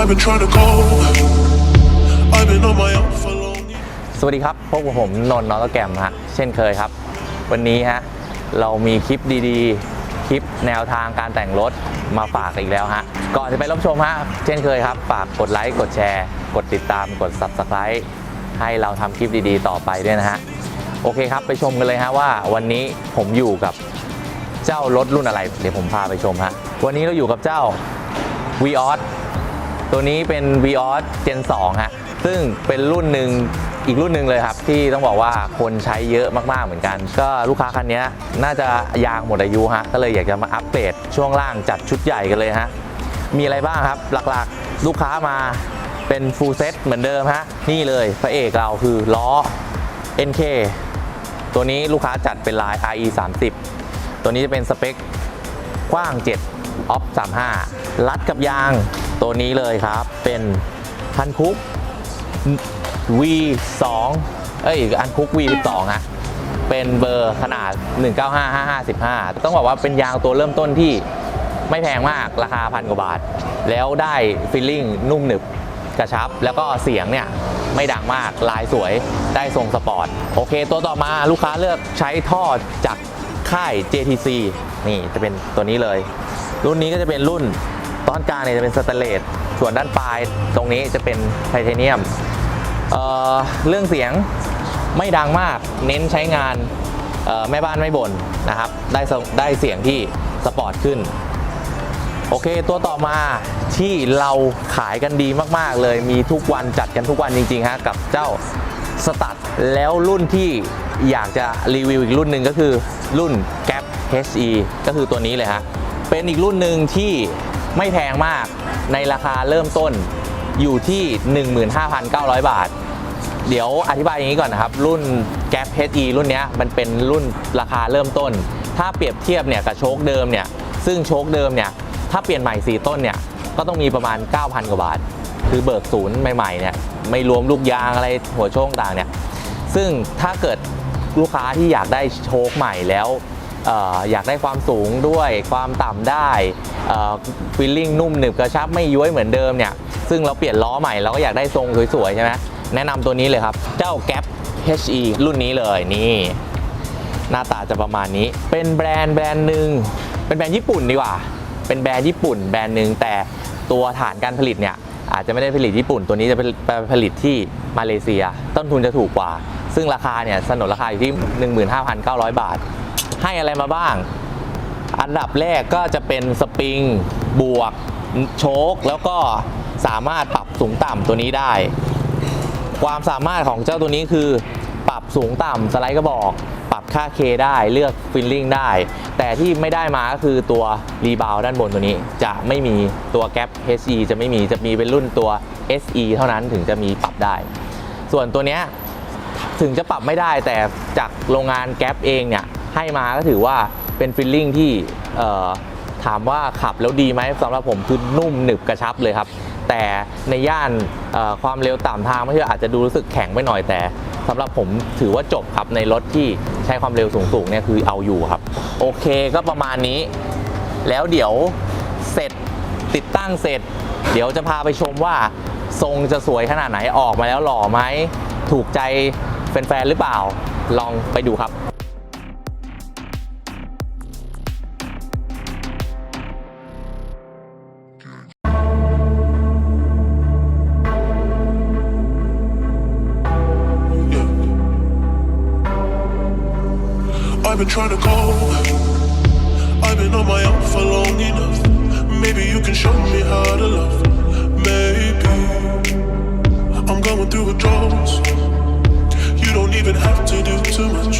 I've been trying to go. I've been on my own for long. สวัสดีครับ พบกับผมนนท์นอตแกรมฮะเช่นเคยครับ วันนี้ฮะเรามีคลิปดีๆ คลิปแนวทางการแต่งรถมาฝากอีกแล้วฮะก่อนจะไปรับชมฮะเช่นเคยครับ ฝากกดไลค์กดแชร์ กดติดตามกด Subscribe ให้เราทำคลิปดีๆ ต่อไปด้วยนะฮะโอเคครับไปชมกันเลยฮะว่าวันนี้ผมอยู่กับเจ้ารถรุ่นอะไร เดี๋ยวผมพาไปชมฮะวันนี้เราอยู่กับเจ้า v ีออส ตัวนี้เป็น v ีออส Gen 2ฮะซึ่งเป็นรุ่นหนึ่งอีกรุ่นหนึ่งเลยครับ ที่ต้องบอกว่าคนใช้เยอะมากๆเหมือนกัน ก็ลูกค้าคันนี้น่าจะยางหมดอายุฮะก็เลยอยากจะมาอัปเกรดช่วงล่างจัดชุดใหญ่กันเลยฮะมีอะไรบ้างครับหลักๆลูกค้ามาเป็นฟูลเซ็ตเหมือนเดิมฮะนี่เลยพระเอกเราคือล้อ NK ตัวนี้ลูกค้าจัดเป็นลาย RE 30ตัวนี้จะเป็นสเปคกว้าง 7 ออฟ35 รัดกับยางตัวนี้เลยครับ เป็นฮันคุก V2 เอ้ยอันคุก V12 ฮะเป็นเบอร์ขนาด 195555 ต้องบอกว่าเป็นยางตัวเริ่มต้นที่ไม่แพงมากราคาพันกว่าบาท แล้วได้ฟีลลิ่งนุ่มหนึบกระชับ แล้วก็เสียงเนี่ยไม่ดังมากลายสวยได้ทรงสปอร์ต โอเค ตัวต่อมาลูกค้าเลือกใช้ท่อจากค่าย JTC นี่จะเป็นตัวนี้เลย รุ่นนี้ก็จะเป็นรุ่นตอนกลางเนี่ยจะเป็นสแตนเลสส่วนด้านปลายตรงนี้จะเป็นไทเทเนียมเเรื่องเสียงไม่ดังมากเน้นใช้งานแม่บ้านไม่บ่นนะครับ ได้ได้เสียงที่สปอร์ตขึ้น โอเคตัวต่อมาที่เราขายกันดีมากๆ เลยมีทุกวันจัดกันทุกวันจริงๆฮะกับเจ้าสตัดแล้วรุ่นที่อยากจะรีวิวอีกรุ่นหนึ่งก็คือรุ่น Gap HE ก็คือตัวนี้เลยฮะ เป็นอีกรุ่นหนึ่งที่ไม่แพงมากในราคาเริ่มต้นอยู่ที่ 15,900 บาท เดี๋ยวอธิบายอย่างนี้ก่อนนะครับ รุ่น Gap HE รุ่นนี้มันเป็นรุ่นราคาเริ่มต้น ถ้าเปรียบเทียบเนี่ยกับโชคเดิมเนี่ยซึ่งโชคเดิมเนี่ยถ้าเปลี่ยนใหม่ 4 ต้นเนี่ยก็ต้องมีประมาณ 9,000 กว่าบาท คือเบิกศูนย์ใหม่ๆเนี่ยไม่รวมลูกยางอะไรหัวโชคต่างเนี่ยซึ่งถ้าเกิดลูกค้าที่อยากได้โชคใหม่แล้ว อยากได้ความสูงด้วยความต่ำได้ฟีลลิ่งนุ่มหนึบกระชับไม่ย้วยเหมือนเดิมเนี่ยซึ่งเราเปลี่ยนล้อใหม่เราก็อยากได้ทรงสวยๆใช่ไหมแนะนำตัวนี้เลยครับ เจ้า Gap HE รุ่นนี้เลยนี่หน้าตาจะประมาณนี้ เป็นแบรนด์แบรนด์หนึ่งเป็นแบรนด์ญี่ปุ่นดีกว่า เป็นแบรนด์ญี่ปุ่นแบรนด์หนึ่งแต่ตัวฐานการผลิตเนี่ยอาจจะไม่ได้ผลิตญี่ปุ่น ตัวนี้จะเป็นผลิตที่มาเลเซีย ต้นทุนจะถูกกว่า ซึ่งราคาเนี่ยสนนราคาอยู่ที่ 15,900 บาท ให้อะไรมาบ้าง อันดับแรกก็จะเป็นสปริงบวกโชคแล้วก็สามารถปรับสูงต่ำตัวนี้ได้ ความสามารถของเจ้าตัวนี้คือ ปรับสูงต่ำสไลด์กระบอก ปรับค่า K ได้เลือกฟิลลิ่งได้ แต่ที่ไม่ได้มาก็คือตัวรีบาวด้านบนตัวนี้ จะไม่มีตัวแก p HE จะไม่มีจะมีเป็นรุ่นตัว SE เท่านั้นถึงจะมีปรับได้ ส่วนตัวเนี้ยถึงจะปรับไม่ได้แต่จากโรงงานแก๊ปเองเนี่ย ให้มาก็ถือว่าเป็นฟิลลิ่งที่ถามว่าขับแล้วดีไหมสำหรับผมคือนุ่มหนึบกระชับเลยครับ แต่ในย่านความเร็วต่ำทางไม่ใช่อาจจะดูรู้สึกแข็งไปหน่อยแต่สำหรับผมถือว่าจบครับในรถที่ใช้ความเร็วสูงๆเนี่ยคือเอาอยู่ครับ โอเคก็ประมาณนี้ แล้วเดี๋ยวเสร็จติดตั้งเสร็จ เดี๋ยวจะพาไปชมว่าทรงจะสวยขนาดไหนออกมาแล้วหล่อไหม ถูกใจแฟนๆหรือเปล่าลองไปดูครับ I've been trying to go. I've been on my own for long enough. Maybe you can show me how to love. Maybe I'm going through withdrawals. You don't even have to do too much.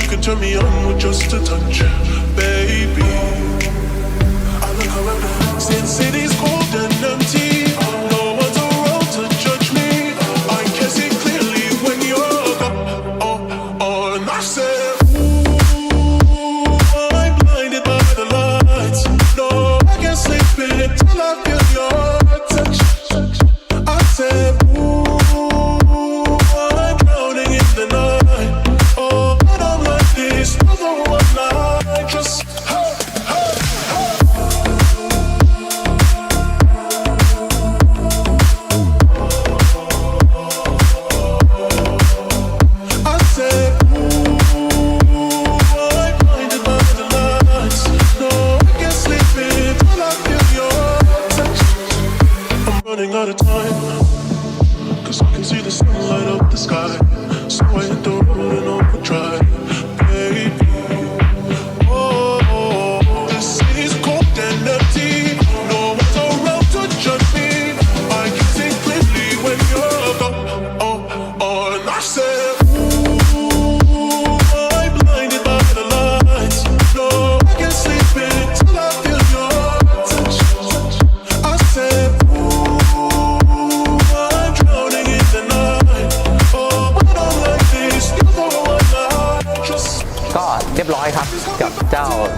You can turn me on with just a touch, baby. I look around since city's cold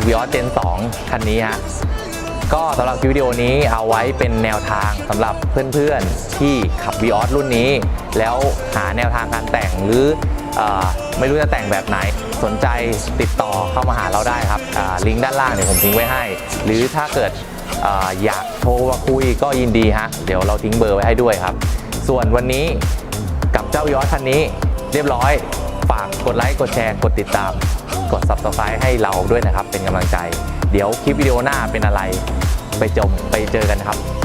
v ิออสเจน2คันนี้ฮะก็สำหรับวิดีโอนี้เอาไว้เป็นแนวทางสำหรับเพื่อนๆที่ขับ v ิออสรุ่นนี้ แล้วหาแนวทางการแต่งหรืออไม่รู้จะแต่งแบบไหน สนใจติดต่อเข้ามาหาเราได้ครับลิงก์ด้านล่างเดี๋ยวผมทิ้งไว้ให้ หรือถ้าเกิดออยากโทรมาคุยก็ยินดีฮะเดี๋ยวเราทิ้งเบอร์ไว้ให้ด้วยครับ ส่วนวันนี้กับเจ้า v ิออสคันนี้เรียบร้อย ฝากกดไลค์กดแชร์กดติดตาม กด subscribe ให้เราด้วยนะครับ เป็นกำลังใจ เดี๋ยวคลิปวิดีโอหน้าเป็นอะไร ไปจมไปเจอกันครับ